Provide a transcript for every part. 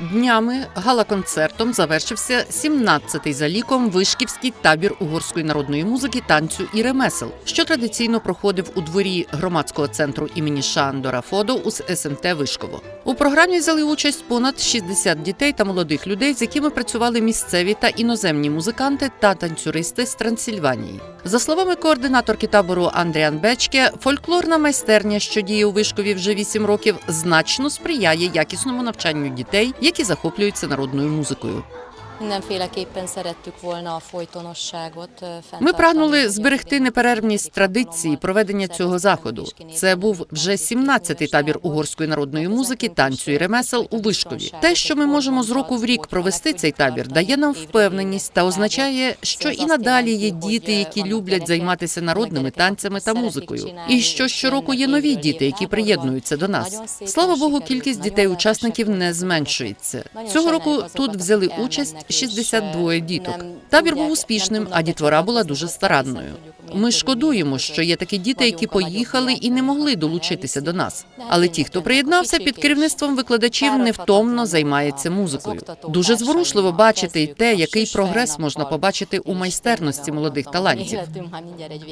Днями гала-концертом завершився 17-й за ліком вишківський табір угорської народної музики, танцю і ремесел, що традиційно проходив у дворі громадського центру імені Шандора Фодо у СМТ Вишково. У програмі взяли участь понад 60 дітей та молодих людей, з якими працювали місцеві та іноземні музиканти та танцюристи з Трансильванії. За словами координаторки табору Андріан Бечке, фольклорна майстерня, що діє у Вишкові вже 8 років, значно сприяє якісному навчанню дітей, які захоплюються народною музикою. Mindenféleképpen szerettük volna a folytonosságot Ми прагнули зберегти неперервність традиції проведення цього заходу. Це був вже 17-й табір угорської народної музики, танцю і ремесел у Вишкові. Те, що ми можемо з року в рік провести цей табір, дає нам впевненість та означає, що і надалі є діти, які люблять займатися народними танцями та музикою, і що щороку є нові діти, які приєднуються до нас. Слава Богу, кількість дітей-учасників не зменшується. Цього року тут взяли участь 62 діток. Табір був успішним, а дітвора була дуже старанною. Ми шкодуємо, що є такі діти, які поїхали і не могли долучитися до нас. Але ті, хто приєднався під керівництвом викладачів, невтомно займається музикою. Дуже зворушливо бачити й те, який прогрес можна побачити у майстерності молодих талантів.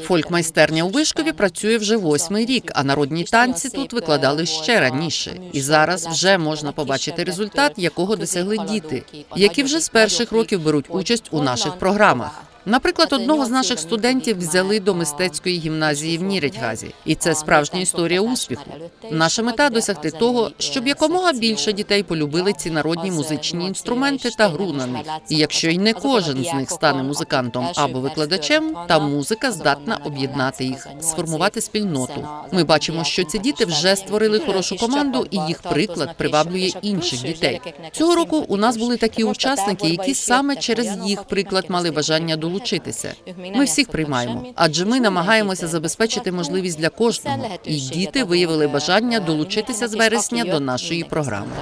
Фольк-майстерня у Вишкові працює вже восьмий рік, а народні танці тут викладали ще раніше. І зараз вже можна побачити результат, якого досягли діти, які вже з перших років беруть участь у наших програмах. Наприклад, одного з наших студентів взяли до мистецької гімназії в Нірядьгазі, і це справжня історія успіху. Наша мета досягти того, щоб якомога більше дітей полюбили ці народні музичні інструменти та гру на них. І якщо й не кожен з них стане музикантом або викладачем, та музика здатна об'єднати їх, сформувати спільноту. Ми бачимо, що ці діти вже створили хорошу команду, і їх приклад приваблює інших дітей. Цього року у нас були такі учасники, які саме через їх приклад мали бажання долучитися. Ми всіх приймаємо, адже ми намагаємося забезпечити можливість для кожного. І діти виявили бажання долучитися з вересня до нашої програми.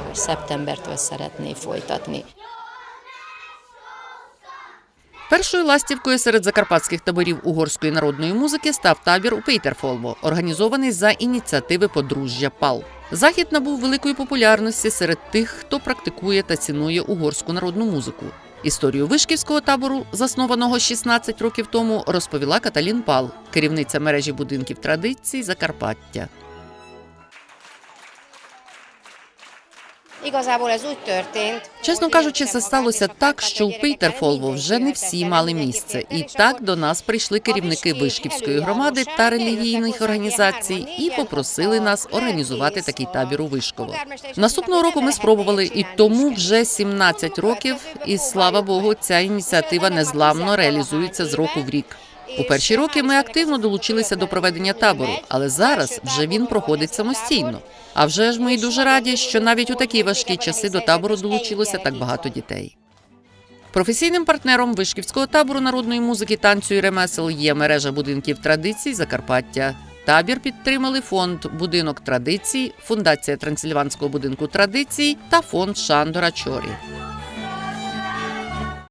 Першою ластівкою серед закарпатських таборів угорської народної музики став табір у Пейтерфолво, організований за ініціативи подружжя Пал. Захід набув великої популярності серед тих, хто практикує та цінує угорську народну музику. Історію вишківського табору, заснованого 16 років тому, розповіла Каталін Пал, керівниця мережі будинків традицій Закарпаття. Igazából ez Чесно кажучи, це сталося так, що у Пейтерфолво вже не всі мали місце, і так до нас прийшли керівники вишківської громади та релігійних організацій і попросили нас організувати такий табір у Вишково. Наступного року ми спробували, і тому вже 17 років. І слава Богу, ця ініціатива незламно реалізується з року в рік. У перші роки ми активно долучилися до проведення табору, але зараз вже він проходить самостійно. А вже ж ми й дуже раді, що навіть у такі важкі часи до табору долучилося так багато дітей. Професійним партнером вишківського табору народної музики, танцю і ремесел є мережа будинків традицій Закарпаття. Табір підтримали фонд Будинок традицій, Фундація Трансильванського будинку традицій та фонд Шандора Чорі.